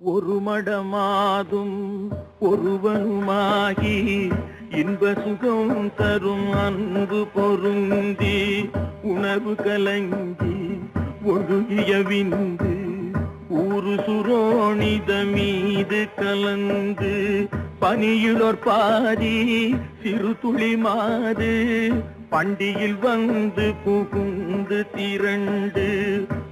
ஒரு மடமாதும் ஒருவனுமாகி இன்ப சுகம் தரும் அன்பு பொருந்தி உணர்வு கலங்கி ஒழுகிய விந்து ஊரு சுரோணித மீது கலந்து பனியுளோர் பாதி சிறு துளி மாது பண்டியில் வந்து புகுந்து திரண்டு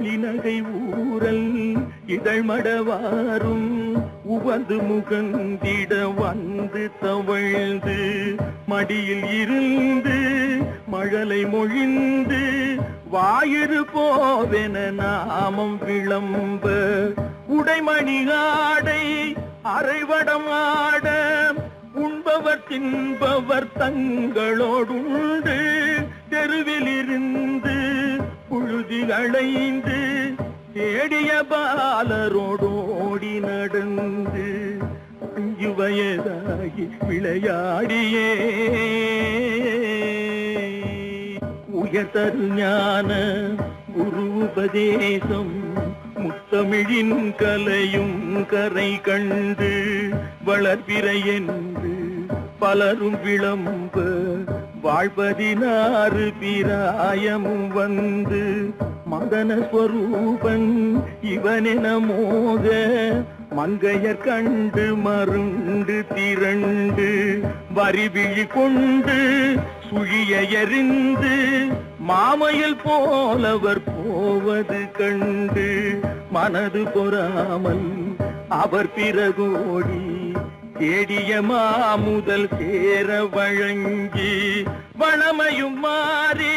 ஒளிநகை ஊரல் இதழ்மடவாரும் உவந்து முகந்திட வந்து தவழ்ந்து மடியில் இருந்து மழலை மொழிந்து வாயிறு போவென நாமம் விளம்ப உடைமணி ஆடை அரைவடம் ஆட உண்பவர் தின்பவர் தங்களோடுண்டு தெருவில் இருந்து புழுதி அடைந்து தேடிய பாலரோடோடி நடந்து அஞ்சு வயதாகி விளையாடியே. உயர்தரு ஞான குரு உபதேசம் முத்தமிழின் கலையும் கரை கண்டு வளர்பிறை என்று பலரும் விளம்ப வாழ்பதினாறு பிராயமும் வந்து மதன ஸ்வரூபன் இவனென மோக மங்கையர் கண்டு மருண்டு திரண்டு வரிவிழி கொண்டு சுழிய எறிந்து மாமையில் போலவர் போவது கண்டு மனது பொறாமல் அவர் பிறகோடி. தேடிய மாமுதல் சேர வழங்கி வளமையும் மாறி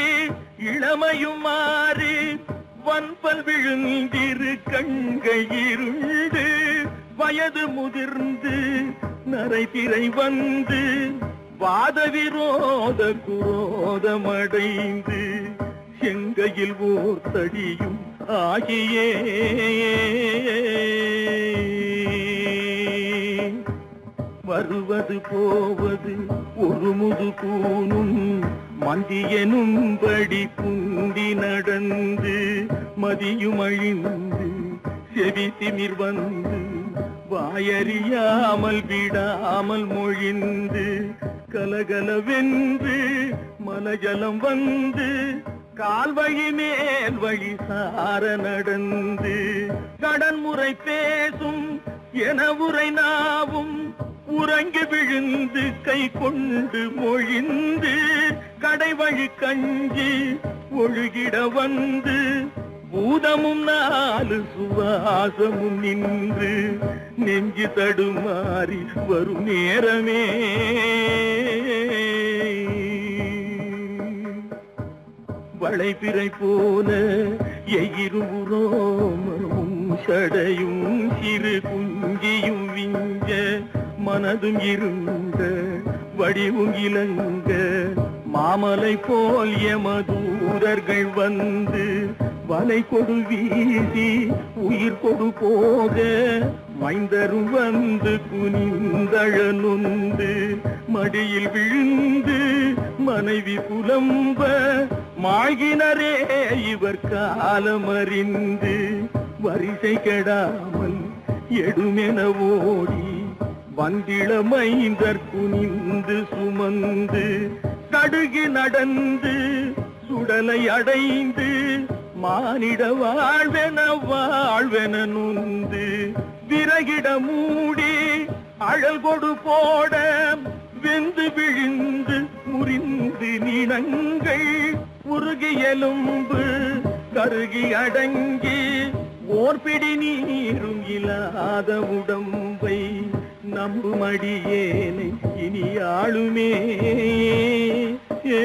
இளமையும் மாறி வன்பல் விழுந்திரு கண்கள் இருண்டு வயது முதிர்ந்து நரைத்திரை வந்து வாத விரோத குரோதமடைந்து செங்கையில் ஓர் தடியும் ஆகியே. வருவது போவது ஒரு முது கூனும் மந்தியனும்படி புந்தி நடந்து மதியும் அழிந்து செவி திமிர் வந்து வாயறியாமல் விடாமல் மொழிந்து கலகலவென்று மலஜலம் வந்து கால் வழி மேல் வழி சார நடந்து கடன் முறை பேசும் என உரை நாவும் உறங்கி விழுந்து கை கொண்டு மொழிந்து கடை வழி கஞ்சி ஒழுகிட வந்து பூதமும் நாலு சுவாசமும் நின்று நெஞ்சு தடுமாறி வரும் நேரமே. வளைபிறை போல எயிருவுரோமமும் சடையும் சிறு குஞ்சியும் விஞ்ச மனதும் இருந்த வடிவும் இலங்க. மாமலை போல் எமதூரர்கள் வந்து வலை கொடு வீசி உயிர் கொடு போக மைந்தரும் வந்து குனிந்தழ நொந்து மடியில் விழுந்து மனைவி புலம்ப மாகினரே இவர் காலமறிந்து வரிசை கெடாமல் எடுமென ஓடி வந்திளமைந்தர் குனிந்து சுமந்து கடுகு நடந்து சுடலை அடைந்து மானிட வாழ்வென வாழ்வென நுந்து விறகிட மூடி அழகொடு போட வெந்து விழுந்து முறிந்து நினங்கள் உருகி எலும்பு கருகி அடங்கி ஓர்பிடி நீரும் இல்லாத உடம்பை நம்புமடியேனை இனி ஆளுமே. ஏ